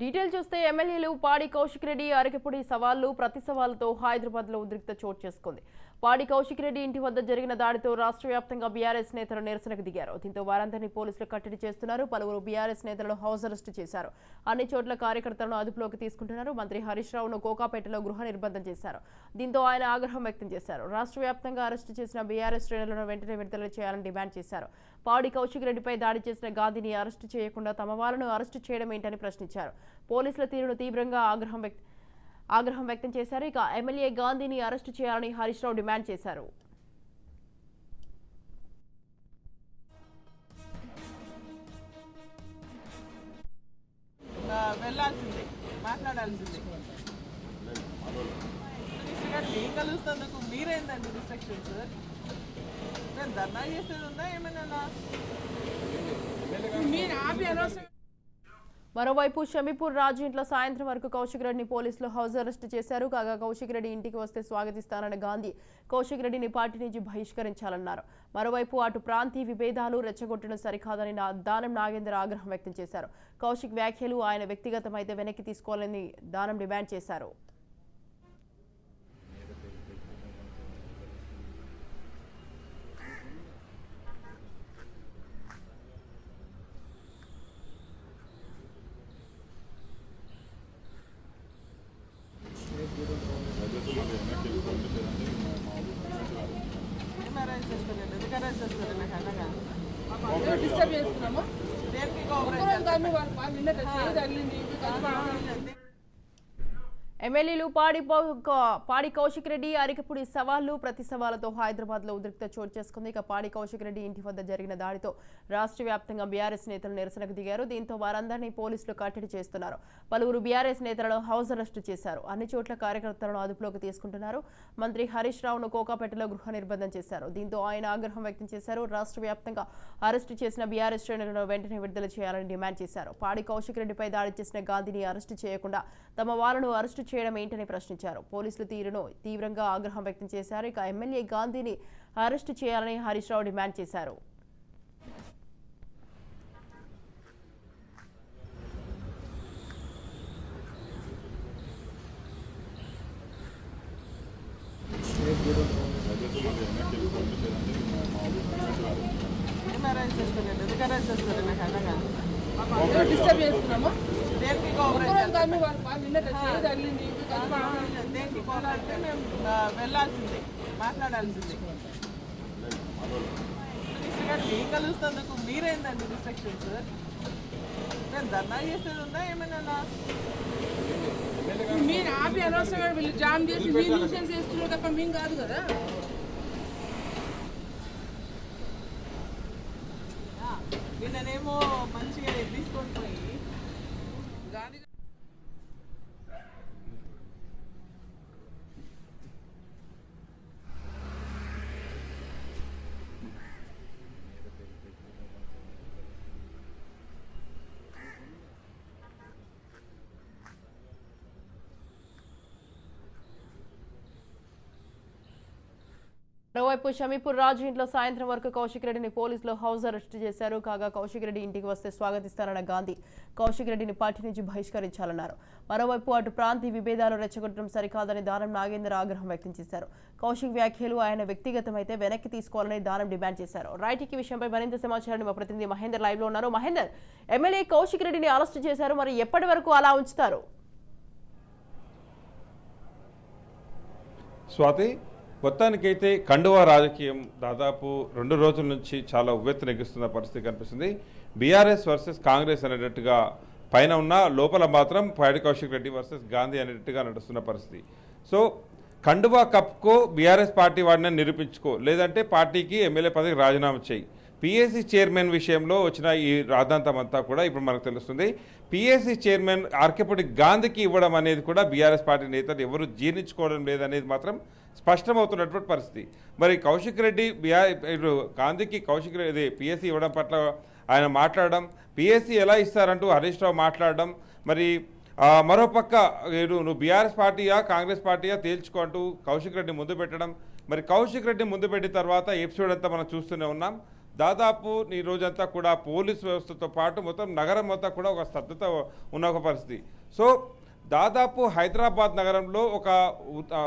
Detail చూస్తే ఎమ్మెల్యేలు పాడి కౌశిక్ రెడ్డి అరకెపుడి సవాళ్ళు ప్రతి సవాళ్ళతో హైదరాబాద్లో ఉద్రిక్త చోటు చేసుకుంది. పాడి కౌశిక్ రెడ్డి ఇంటి వద్ద జరిగిన దాడితో రాష్ట్ర వ్యాప్తంగా బీఆర్ఎస్ నేతలు నిరసనకు దిగారు. దీంతో వారందరినీ పోలీసులు కట్టడి చేస్తున్నారు. పలువురు బీఆర్ఎస్ నేతలను హౌస్ అరెస్ట్ చేశారు. అన్ని చోట్ల కార్యకర్తలను అదుపులోకి తీసుకుంటున్నారు. మంత్రి హరీష్ రావును కోకాపేటలో గృహ నిర్బంధం చేశారు. దీంతో ఆయన ఆగ్రహం వ్యక్తం చేశారు. రాష్ట్ర వ్యాప్తంగా అరెస్టు చేసిన బీఆర్ఎస్ శ్రేణులను వెంటనే విడుదల చేయాలని డిమాండ్ చేశారు. పాడి కౌశిక్ రెడ్డిపై దాడి చేసిన గాంధీని అరెస్టు చేయకుండా తమ వాళ్ళను అరెస్టు చేయడం ఏంటని ప్రశ్నించారు. పోలీసుల తీరును తీవ్రంగా ఆగ్రహం వ్యక్తం ఆగ్రహం వ్యక్తం చేశారు ఇక ఎమ్మెల్యే గాంధీని అరెస్టు చేయాలని హరీష్ రావు డిమాండ్ చేశారు ఆ, వెళ్ళాల్సిందే మాట్లాడాల్సిందే మినిస్టర్ గారు ఏం కలుస్తున్నందుకు మీరేందండి రిస్ట్రిక్షన్స్ నేను ధర్నా చేసేది ఉందా ఏమైనా మీరు ఆపి అనవసరం మరోవైపు షమీపూర్ రాజు ఇంట్లో సాయంత్రం వరకు కౌశిక్ రెడ్డిని పోలీసులు హౌస్ అరెస్ట్ చేశారు. కాగా కౌశిక్ రెడ్డి ఇంటికి వస్తే స్వాగతిస్తానన్న గాంధీ కౌశిక్ రెడ్డిని పార్టీ నుంచి బహిష్కరించాలన్నారు. మరోవైపు అటు ప్రాంతీయ విభేదాలు రెచ్చగొట్టడం సరికాదని నా- దానం నాగేందర్ ఆగ్రహం వ్యక్తం చేశారు. కౌశిక్ వ్యాఖ్యలు ఆయన వ్యక్తిగతమైతే వెనక్కి తీసుకోవాలని దానం డిమాండ్ చేశారు ఏం అరేంజ్ చేస్తారండి ఎందుకు అరేంజ్ చేస్తారు నాకు అర్థం కాదు డిస్టర్బ్ చేస్తున్నాము? కాదు వాళ్ళు నిన్న చేయి తగిలింది ఇది తగిలింది. చేస్తారు? ఎమ్మెల్యేలు పాడి పాడి కౌశిక్ రెడ్డి అరికపుడి సవాళ్ళు ప్రతి సవాళ్ళతో హైదరాబాద్లో ఉద్రిక్త చోటు చేసుకుంది. ఇక పాడి కౌశిక్ రెడ్డి ఇంటి వద్ద జరిగిన దాడితో రాష్ట్ర వ్యాప్తంగా బీఆర్ఎస్ నేతలు నిరసనకు దిగారు. దీంతో వారందరినీ పోలీసులు కట్టడి చేస్తున్నారు. పలువురు బీఆర్ఎస్ నేతలను హౌస్ అరెస్టు చేశారు. అన్ని చోట్ల కార్యకర్తలను అదుపులోకి తీసుకుంటున్నారు. మంత్రి హరీష్ రావును కోకాపేటలో గృహ నిర్బంధం చేశారు. దీంతో ఆయన ఆగ్రహం వ్యక్తం చేశారు. రాష్ట్ర వ్యాప్తంగా అరెస్టు చేసిన బీఆర్ఎస్ శ్రేణులను వెంటనే విడుదల చేయాలని డిమాండ్ చేశారు. పాడి కౌశిక్ రెడ్డిపై దాడి చేసిన గాంధీని అరెస్టు చేయకుండా తమ వాళ్ళను అరెస్టు చేయడం ఏంటని ప్రశ్నించారు. పోలీసుల తీరును తీవ్రంగా ఆగ్రహం వ్యక్తం చేశారు. ఇక ఎమ్మెల్యే గాంధీని అరెస్టు చేయాలని హరీష్ రావు డిమాండ్ చేశారు. ఏం ఎందుకు అరేంజ్ చేస్తారు నాకు అర్థం కాదు డిస్టర్బ్ చేస్తున్నాము దేనికి వాళ్ళు నిన్న తగిలింది దేనికి మేము వెళ్ళాల్సిందే మాట్లాడాల్సిందే ఏం కలుస్తున్నందుకు మీరేందండి రిస్ట్రిక్షన్స్ నేను ధర్నా చేసేది ఉందా ఏమైనా మీరు ఆపి అనవసరంగా వీళ్ళు జామ్ చేసి మీరు న్యూసెన్స్ చేస్తున్నారు తప్ప మేము కాదు కదా నిన్ననేమో మంచిగా తీసుకొని పోయి గాంధీ మరోవైపు షమీపూర్ రాజు ఇంట్లో సాయంత్రం వరకు కౌశిక్ రెడ్డిని పోలీసులు హౌస్ అరెస్ట్ చేశారు. కాగా కౌశిక్ రెడ్డి ఇంటికి వస్తే స్వాగతిస్తారన్న గాంధీ కౌశిక్ రెడ్డిని పార్టీ నుంచి బహిష్కరించాలన్నారు. మరోవైపు అటు ప్రాంతీయ విభేదాలు రెచ్చగొట్టడం సరికాదని దానం నాగేందర్ ఆగ్రహం వ్యక్తం చేశారు. కౌశిక్ వ్యాఖ్యలు ఆయన వ్యక్తిగతమైతే వెనక్కి తీసుకోవాలని దానం డిమాండ్ చేశారు. రైట్ విషయంపై మరింత సమాచారాన్ని మా ప్రతినిధి మహేందర్ లైవ్లో ఉన్నారు. మహేందర్ ఎమ్మెల్యే కౌశిక్ రెడ్డిని అరెస్ట్ చేశారు. మరి ఎప్పటి వరకు అలా ఉంచుతారు? స్వాతి మొత్తానికైతే కండువా రాజకీయం దాదాపు రెండు రోజుల నుంచి చాలా ఉవ్వెత్తునెగ్గిస్తున్న పరిస్థితి కనిపిస్తుంది. బీఆర్ఎస్ వర్సెస్ కాంగ్రెస్ అనేటట్టుగా పైన ఉన్న లోపల మాత్రం పాడి కౌశిక్ రెడ్డి వర్సెస్ గాంధీ అనేటట్టుగా నడుస్తున్న పరిస్థితి. సో కండువా కప్కో బీఆర్ఎస్ పార్టీ వాడిని నిరూపించుకో. లేదంటే పార్టీకి ఎమ్మెల్యే పదవికి రాజీనామా చేయి. పిఎస్సి చైర్మన్ విషయంలో వచ్చిన ఈ రాద్ధాంతం అంతా కూడా ఇప్పుడు మనకు తెలుస్తుంది. పిఎస్సి చైర్మన్ ఆర్కేపూడి గాంధీకి ఇవ్వడం అనేది కూడా బీఆర్ఎస్ పార్టీ నేతలు ఎవరు జీర్ణించుకోవడం లేదనేది మాత్రం స్పష్టమవుతున్నటువంటి పరిస్థితి. మరి కౌశిక్ రెడ్డి బీఆర్ ఇప్పుడు గాంధీకి కౌశిక్ రెడ్డి పిఎస్సి ఇవ్వడం పట్ల ఆయన మాట్లాడడం పిఎస్సి ఎలా ఇస్తారంటూ హరీష్ రావు మాట్లాడడం మరి మరోపక్క నువ్వు బీఆర్ఎస్ పార్టీయా కాంగ్రెస్ పార్టీయా తేల్చుకుంటూ కౌశిక్ రెడ్డి ముందు పెట్టడం. మరి కౌశిక్ రెడ్డి ముందు పెట్టిన తర్వాత ఎపిసోడ్ అంతా మనం చూస్తూనే ఉన్నాం. దాదాపు ఈ రోజంతా కూడా పోలీస్ వ్యవస్థతో పాటు మొత్తం నగరం మొత్తం కూడా ఒక స్తబ్దత ఉన్న ఒక పరిస్థితి. సో దాదాపు హైదరాబాద్ నగరంలో ఒక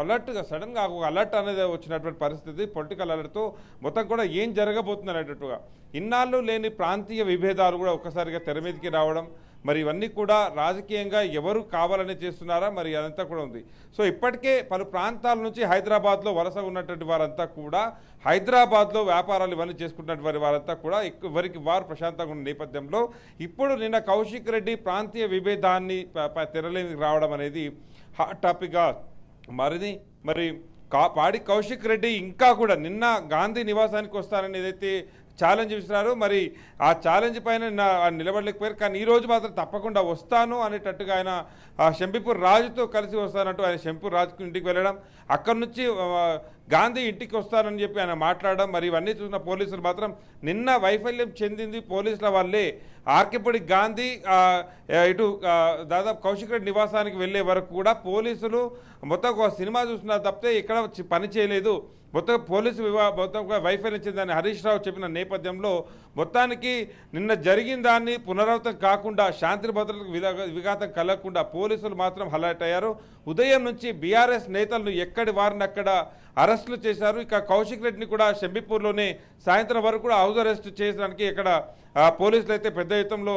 అలర్ట్గా సడన్గా ఒక అలర్ట్ అనేది వచ్చినటువంటి పరిస్థితి పొలిటికల్ అలర్ట్తో మొత్తం కూడా ఏం జరగబోతుంది అనేటట్టుగా. ఇన్నాళ్ళు లేని ప్రాంతీయ విభేదాలు కూడా ఒక్కసారిగా తెర మీదకి రావడం మరి ఇవన్నీ కూడా రాజకీయంగా ఎవరు కావాలని చేస్తున్నారా? మరి అదంతా కూడా ఉంది. సో ఇప్పటికే పలు ప్రాంతాల నుంచి హైదరాబాద్లో వలస ఉన్నటువంటి వారంతా కూడా హైదరాబాద్లో వ్యాపారాలు ఇవన్నీ చేసుకున్నటువంటి వారంతా కూడా ఎవరికి వారు ప్రశాంతంగా ఉన్న నేపథ్యంలో ఇప్పుడు నిన్న కౌశిక్ రెడ్డి ప్రాంతీయ విభేదాన్ని తెరలేని తెరలేనికి రావడం అనేది హాట్ టాపిక్గా మరిది. మరి కా పాడి కౌశిక్ రెడ్డి ఇంకా కూడా నిన్న గాంధీ నివాసానికి వస్తారని ఏదైతే ఛాలెంజ్ ఇస్తున్నారు మరి ఆ ఛాలెంజ్ పైన నిలబడలేకపోయారు. కానీ ఈ రోజు మాత్రం తప్పకుండా వస్తాను అనేటట్టుగా ఆయన ఆ శంపిపూర్ రాజుతో కలిసి వస్తానంటూ ఆయన షంపూర్ రాజుకు ఇంటికి వెళ్ళడం అక్కడి నుంచి గాంధీ ఇంటికి వస్తానని చెప్పి ఆయన మాట్లాడడం మరి ఇవన్నీ చూసిన పోలీసులు మాత్రం నిన్న వైఫల్యం చెందింది పోలీసుల వల్లే. ఆర్కిపడి గాంధీ ఇటు దాదాపు కౌశిక్ రెడ్డి నివాసానికి వెళ్ళే వరకు కూడా పోలీసులు మొత్తం ఒక సినిమా చూస్తున్నారు తప్పితే ఇక్కడ పని చేయలేదు. మొత్తం పోలీసు వివా మొత్తం వైఫల్యం చెందని హరీష్ రావు చెప్పిన నేపథ్యంలో మొత్తానికి నిన్న జరిగిన దాన్ని పునరావృతం కాకుండా శాంతి భద్రతలకు విఘాతం కలగకుండా పోలీసులు మాత్రం అలర్ట్ అయ్యారు. ఉదయం నుంచి బీఆర్ఎస్ నేతలను ఎక్కడి వారిని అక్కడ అరెస్టులు చేశారు. ఇక కౌశిక్ రెడ్డిని కూడా షంబీపూర్లోనే సాయంత్రం వరకు కూడా హౌస్ అరెస్ట్ చేయడానికి ఇక్కడ పోలీసులు అయితే పెద్ద యుద్ధంలో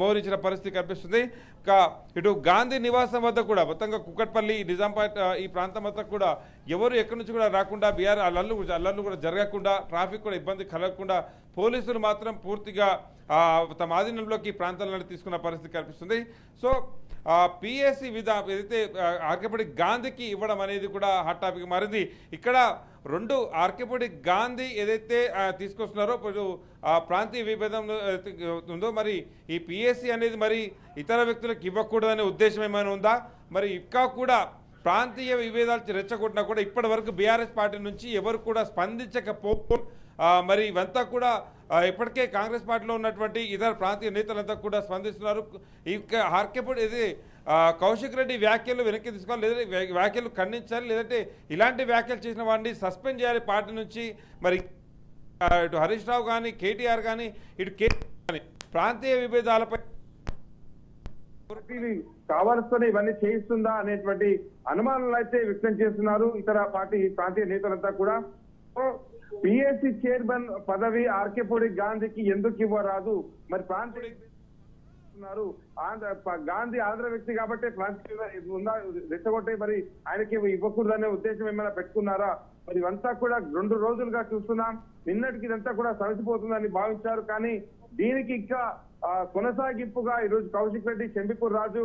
మోహరించిన పరిస్థితి కనిపిస్తుంది. ఇక ఇటు గాంధీ నివాసం వద్ద కూడా మొత్తంగా కుక్కట్పల్లి నిజాంపేట ఈ ప్రాంతం అంతా కూడా ఎవరు ఎక్కడి నుంచి కూడా రాకుండా బీఆర్ అల్లర్లు అల్లర్లు కూడా జరగకుండా ట్రాఫిక్ కూడా ఇబ్బంది కలగకుండా పోలీసులు మాత్రం పూర్తిగా తమ ఆధీనంలోకి ఈ ప్రాంతాలను తీసుకున్న పరిస్థితి కనిపిస్తుంది. సో పిఎస్సి విధా ఏదైతే ఆర్కేపూడి గాంధీకి ఇవ్వడం అనేది కూడా హాట్ టాపిక్ మారింది. ఇక్కడ రెండు ఆర్కేపూడి గాంధీ ఏదైతే తీసుకొస్తున్నారో ఇప్పుడు ప్రాంతీయ విభేదం ఉందో మరి ఈ పిఎస్సి అనేది మరి ఇతర వ్యక్తులకు ఇవ్వకూడదనే ఉద్దేశం ఏమైనా ఉందా? మరి ఇంకా కూడా ప్రాంతీయ విభేదాలు రెచ్చగొట్టినా కూడా ఇప్పటి వరకు బీఆర్ఎస్ పార్టీ నుంచి ఎవరు కూడా స్పందించకపో మరి ఇవంతా కూడా ఇప్పటికే కాంగ్రెస్ పార్టీలో ఉన్నటువంటి ఇతర ప్రాంతీయ నేతలంతా కూడా స్పందిస్తున్నారు. ఇంకా హార్కెప్పుడు ఇది కౌశిక్ రెడ్డి వ్యాఖ్యలు వెనక్కి తీసుకోవాలి లేదంటే వ్యాఖ్యలు ఖండించాలి లేదంటే ఇలాంటి వ్యాఖ్యలు చేసిన వాడిని సస్పెండ్ చేయాలి పార్టీ నుంచి. మరి ఇటు హరీష్ రావు కానీ కేటీఆర్ కానీ ఇటు కే కానీ ప్రాంతీయ విభేదాలపై కావాల్సిన ఇవన్నీ చేయిస్తుందా అనేటువంటి అనుమానాలు అయితే వ్యక్తం చేస్తున్నారు ఇతర పార్టీ ప్రాంతీయ నేతలంతా కూడా. పిఎస్సి చైర్మన్ పదవి ఆర్కేపూడి గాంధీకి ఎందుకు ఇవ్వరాదు? మరి ప్రాంతీయ ఉన్నారు. ఆంధ్ర గాంధీ ఆంధ్ర వ్యక్తి కాబట్టి ప్రాంతీయ ఉందా రెచ్చగొట్టే మరి ఆయనకి ఇవ్వకూడదనే ఉద్దేశం ఏమైనా పెట్టుకున్నారా? మరి ఇవంతా కూడా రెండు రోజులుగా చూస్తున్నాం. నిన్నటికి ఇదంతా కూడా సరిసిపోతుందని భావించారు. కానీ దీనికి ఇంకా కొనసాగింపుగా ఈ రోజు కౌశిక్ రెడ్డి చెంబిపూర్ రాజు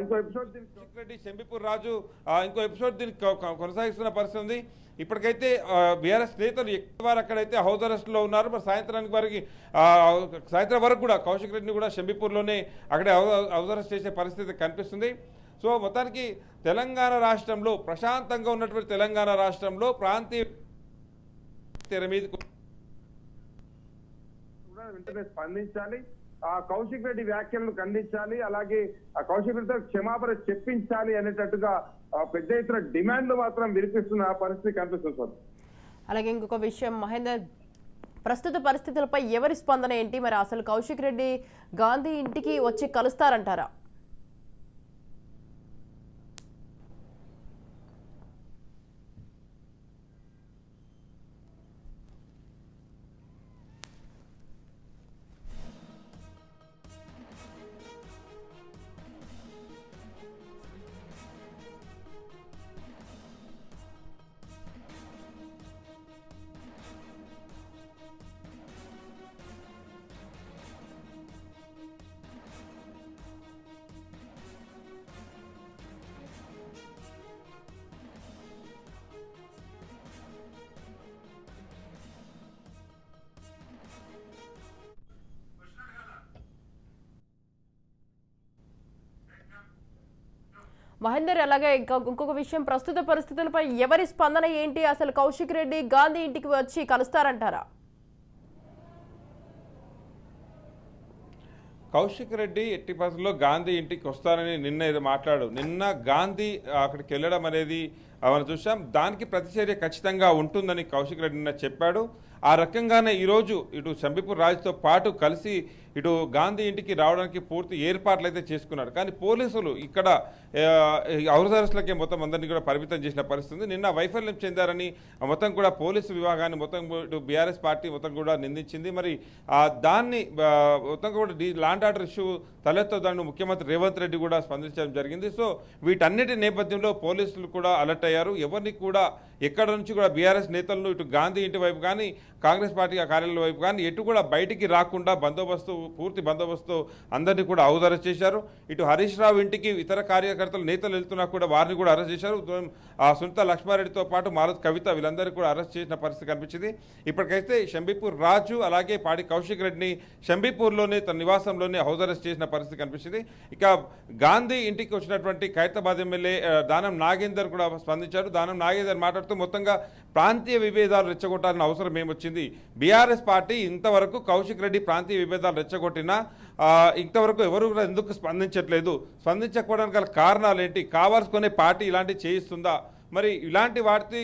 ఇంకో ఎపిసోడ్ కౌశిక్ రెడ్డి శంబిపూర్ రాజు ఇంకో ఎపిసోడ్ దీన్ని కొ- కొ- కొనసాగిస్తున్న పరిస్థితి ఉంది. ఇప్పటికైతే బీఆర్ఎస్ నేతలు ఎక్కువ వారు అక్కడైతే హౌస్ అరెస్ట్లో ఉన్నారు. మరి సాయంత్రానికి వారికి సాయంత్రం వరకు కూడా కౌశిక్ రెడ్డిని కూడా షంబీపూర్లోనే అక్కడే హౌస్ అరెస్ట్ చేసే పరిస్థితి కనిపిస్తుంది. సో మొత్తానికి తెలంగాణ రాష్ట్రంలో ప్రశాంతంగా ఉన్నటువంటి తెలంగాణ రాష్ట్రంలో ప్రాంతీయ తెర మీద కూడా వెంటనే స్పందించాలి. కౌశిక్ రెడ్డి వ్యాఖ్యలను ఖండించాలి అలాగే ఆ కౌశిక్ రెడ్డితో క్షమాపణ చెప్పించాలి అనేటట్టుగా ఆ, పెద్ద ఎత్తున డిమాండ్లు మాత్రం వినిపిస్తున్న పరిస్థితి కనిపిస్తుంది సార్. అలాగే ఇంకొక విషయం మహేందర్ ప్రస్తుత పరిస్థితులపై ఎవరి స్పందన ఏంటి? మరి అసలు కౌశిక్ రెడ్డి గాంధీ ఇంటికి వచ్చి కలుస్తారంటారా? మహేందర్ అలాగే ఇంకా ఇంకొక విషయం ప్రస్తుత పరిస్థితులపై ఎవరి స్పందన ఏంటి? అసలు కౌశిక్ రెడ్డి గాంధీ ఇంటికి వచ్చి కలుస్తారంటారా? కౌశిక్ రెడ్డి ఎట్టి పరిస్థితుల్లో గాంధీ ఇంటికి వస్తారని నిన్న ఏదో మాట్లాడు నిన్న గాంధీ అక్కడికి వెళ్ళడం అనేది మనం చూసాం దానికి ప్రతిచర్య ఖచ్చితంగా ఉంటుందని కౌశిక్ రెడ్డి నిన్న చెప్పాడు. ఆ రకంగానే ఈరోజు ఇటు శంబిపూర్ రాజుతో పాటు కలిసి ఇటు గాంధీ ఇంటికి రావడానికి పూర్తి ఏర్పాట్లు అయితే చేసుకున్నారు. కానీ పోలీసులు ఇక్కడ అవసరస్లకే మొత్తం అందరినీ కూడా పరిమితం చేసిన పరిస్థితి నిన్న వైఫల్యం చెందారని ఆ మొత్తం కూడా పోలీసు విభాగాన్ని మొత్తం ఇటు బీఆర్ఎస్ పార్టీ మొత్తం కూడా నిందించింది. మరి దాన్ని మొత్తం కూడా the law and order issue తలెత్తదాన్ని ముఖ్యమంత్రి రేవంత్ రెడ్డి కూడా స్పందించడం జరిగింది. సో వీటన్నిటి నేపథ్యంలో పోలీసులు కూడా అలర్ట్ అయ్యారు. ఎవరిని కూడా ఎక్కడ నుంచి కూడా బీఆర్ఎస్ నేతలను ఇటు గాంధీ ఇంటి వైపు కానీ కాంగ్రెస్ పార్టీ కార్యాలయం వైపు కానీ ఎటు కూడా బయటికి రాకుండా బందోబస్తు పూర్తి బందోబస్తు అందరినీ కూడా హౌస్ అరెస్ట్ చేశారు. ఇటు హరీష్ రావు ఇంటికి ఇతర కార్యకర్తలు నేతలు వెళ్తున్నా కూడా వారిని కూడా అరెస్ట్ చేశారు. ఆ సునీత లక్ష్మారెడ్డితో పాటు మారుతి కవిత వీళ్ళందరినీ కూడా అరెస్ట్ చేసిన పరిస్థితి కనిపించింది. ఇప్పటికైతే షంబీపూర్ రాజు అలాగే పాడి కౌశిక్ రెడ్డిని షంబీపూర్లోనే తన నివాసంలోనే హౌస్ అరెస్ట్ చేసిన పరిస్థితి కనిపించింది. ఇక గాంధీ ఇంటికి వచ్చినటువంటి ఖైరతాబాద్ ఎమ్మెల్యే దానం నాగేందర్ కూడా స్పందించారు. దానం నాగేందర్ మాట్లాడుతూ మొత్తంగా ప్రాంతీయ విభేదాలు రెచ్చగొట్టాల్సిన అవసరం ఏమొచ్చింది? బీఆర్ఎస్ పార్టీ ఇంతవరకు కౌశిక్ రెడ్డి ప్రాంతీయ విభేదాలు రెచ్చగొట్టినా ఇంతవరకు ఎవరు కూడా ఎందుకు స్పందించట్లేదు? స్పందించకపోవడానికి గల కారణాలు ఏంటి కావాల్సుకునే పార్టీ ఇలాంటివి చేయిస్తుందా? మరి ఇలాంటి వాటి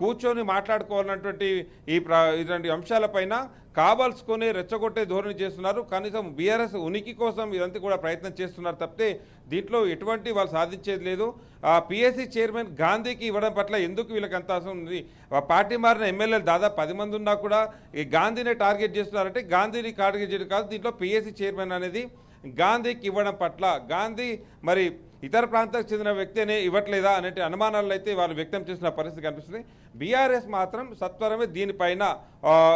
కూర్చొని మాట్లాడుకోవాలన్నటువంటి ఈ ప్ర ఇలాంటి అంశాలపైన కావాల్సుకొని రెచ్చగొట్టే ధోరణి చేస్తున్నారు. కనీసం బీఆర్ఎస్ ఉనికి కోసం ఇదంతా కూడా ప్రయత్నం చేస్తున్నారు తప్పితే దీంట్లో ఎటువంటి వాళ్ళు సాధించేది లేదు. పిఎస్సి చైర్మన్ గాంధీకి ఇవ్వడం పట్ల ఎందుకు వీళ్ళకి అంత అవసరం ఉంది? పార్టీ మారిన ఎమ్మెల్యేలు దాదాపు పది మంది ఉన్నా కూడా ఈ గాంధీనే టార్గెట్ చేస్తున్నారంటే గాంధీని టార్గెట్ చేయడం కాదు. దీంట్లో పిఎస్సి చైర్మన్ అనేది గాంధీకి ఇవ్వడం పట్ల గాంధీ మరి ఇతర ప్రాంతాలకు చెందిన వ్యక్తినే ఇవ్వట్లేదా అనేటి అనుమానాలు అయితే వాళ్ళు వ్యక్తం చేసిన పరిస్థితి కనిపిస్తుంది. బీఆర్ఎస్ మాత్రం సత్వరమే దీనిపైన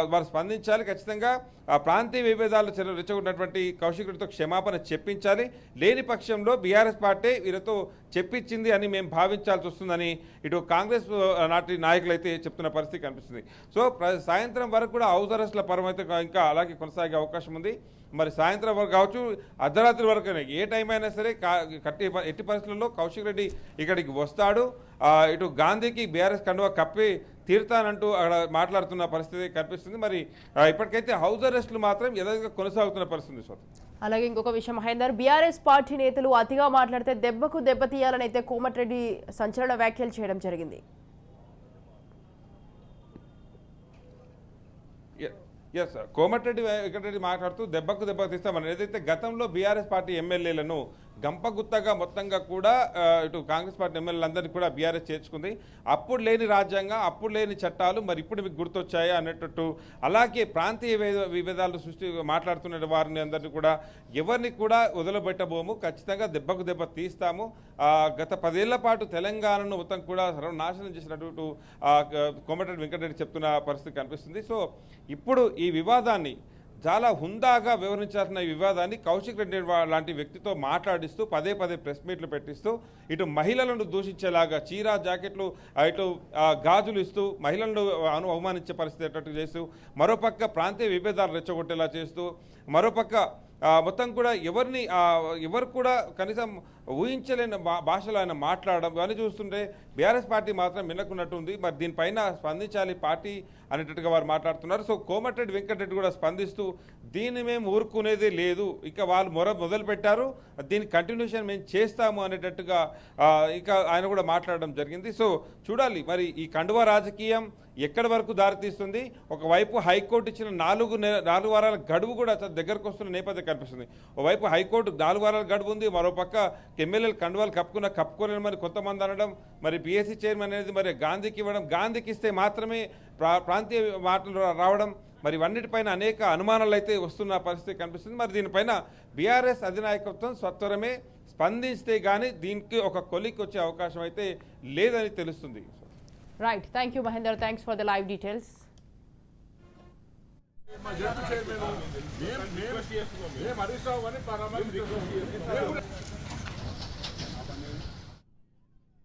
వారు స్పందించాలి. ఖచ్చితంగా ఆ ప్రాంతీయ విభేదాలు చెర- రెచ్చగొట్టినటువంటి కౌశిక్ రెడ్డితో క్షమాపణ చెప్పించాలి. లేని పక్షంలో బీఆర్ఎస్ పార్టీ వీరితో చెప్పించింది అని మేము భావించాల్సి వస్తుందని ఇటు కాంగ్రెస్ నాటి నాయకులు అయితే చెప్తున్న పరిస్థితి కనిపిస్తుంది. సో సాయంత్రం వరకు కూడా హౌస్ అరెస్ట్ల పరం అయితే ఇంకా అలాగే కొనసాగే అవకాశం ఉంది. మరి సాయంత్రం వరకు కావచ్చు అర్ధరాత్రి వరకు ఏ టైం అయినా సరే కట్టి ఎట్టి పరిస్థితుల్లో కౌశిక్ రెడ్డి ఇక్కడికి వస్తాడు. ఇటు గాంధీకి బీఆర్ఎస్ కండువా కప్పి తీరుతానంటూ అక్కడ మాట్లాడుతున్న పరిస్థితి కనిపిస్తుంది. మరి ఇప్పటికైతే హౌస్ అరెస్టులు మాత్రం యథావిధిగా కొనసాగుతున్న పరిస్థితి. అలాగే ఇంకొక విషయం మహేందర్ బీఆర్ఎస్ పార్టీ నేతలు అతిగా మాట్లాడితే దెబ్బకు దెబ్బతీయాలని అయితే కోమటిరెడ్డి సంచలన వ్యాఖ్యలు చేయడం జరిగింది. ఎస్ కోమటిరెడ్డి వెంకటరెడ్డి మాట్లాడుతూ దెబ్బకు దెబ్బ తీస్తామని. ఏదైతే గతంలో బీఆర్ఎస్ పార్టీ ఎమ్మెల్యేలను గంపగుత్తగా మొత్తంగా కూడా ఇటు కాంగ్రెస్ పార్టీ ఎమ్మెల్యేలందరినీ కూడా బీఆర్ఎస్ చేర్చుకుంది. అప్పుడు లేని రాజ్యాంగం అప్పుడు లేని చట్టాలు మరి ఇప్పుడు మీకు గుర్తొచ్చాయా అనేటట్టు అలాగే ప్రాంతీయ విభేదాలు సృష్టి మాట్లాడుతున్న వారిని అందరినీ కూడా ఎవరిని కూడా వదిలిపెట్టబోము ఖచ్చితంగా దెబ్బకు దెబ్బ తీస్తాము. గత పదేళ్ళ పాటు తెలంగాణను మొత్తం కూడా సర్వనాశనం చేసినట్టు ఆ, కోమటిరెడ్డి వెంకటరెడ్డి చెప్తున్న పరిస్థితి కనిపిస్తుంది. సో ఇప్పుడు ఈ వివాదాన్ని చాలా హుందాగా వివరించాల్సిన ఈ వివాదాన్ని కౌశిక్ రెడ్డి లాంటి వ్యక్తితో మాట్లాడిస్తూ పదే పదే ప్రెస్ మీట్లు పెట్టిస్తూ ఇటు మహిళలను దూషించేలాగా చీర జాకెట్లు ఇటు గాజులు ఇస్తూ మహిళలను అను అవమానించే పరిస్థితి ఎట్టట్టు చేస్తూ మరోపక్క ప్రాంతీయ విభేదాలు రెచ్చగొట్టేలా చేస్తూ మరోపక్క మొత్తం కూడా ఎవరిని ఎవరు కూడా కనీసం ఊహించలేని భాషలో ఆయన మాట్లాడడం ఇవన్నీ చూస్తుంటే బీఆర్ఎస్ పార్టీ మాత్రం వినకున్నట్టుంది మరి దీనిపైన స్పందించాలి పార్టీ అనేటట్టుగా వారు మాట్లాడుతున్నారు. సో కోమటిరెడ్డి వెంకటరెడ్డి కూడా స్పందిస్తూ దీన్ని మేము ఊరుకునేదే లేదు ఇక వాళ్ళు మొర మొదలుపెట్టారు దీని కంటిన్యూషన్ మేము చేస్తాము అనేటట్టుగా ఇక ఆయన కూడా మాట్లాడడం జరిగింది. సో చూడాలి మరి ఈ కండువ రాజకీయం ఎక్కడి వరకు దారితీస్తుంది ఒకవైపు హైకోర్టు ఇచ్చిన నాలుగు నాలుగు వారాల గడువు కూడా దగ్గరకు వస్తున్న నేపథ్యం కనిపిస్తుంది. ఒకవైపు హైకోర్టు నాలుగు వారాల గడువు ఉంది మరోపక్క ఎమ్మెల్యేలు కండువాలు కప్పుకున్న కప్పుకోలేని మరి కొంతమంది అనడం మరి పిఎస్సీ చైర్మన్ అనేది మరి గాంధీకి ఇవ్వడం గాంధీకి ఇస్తే మాత్రమే ప్రా ప్రాంతీయ మాటలు రావడం మరి ఇవన్నిటిపైన అనేక అనుమానాలు అయితే వస్తున్న పరిస్థితి కనిపిస్తుంది మరి దీనిపైన బీఆర్ఎస్ అధినాయకత్వం స్వత్వరమే స్పందిస్తే కానీ దీనికి ఒక కొలిక్ వచ్చే అవకాశం అయితే లేదని తెలుస్తుంది right thank you Mahender thanks for the live details మేము హరీష్ రావు కూడా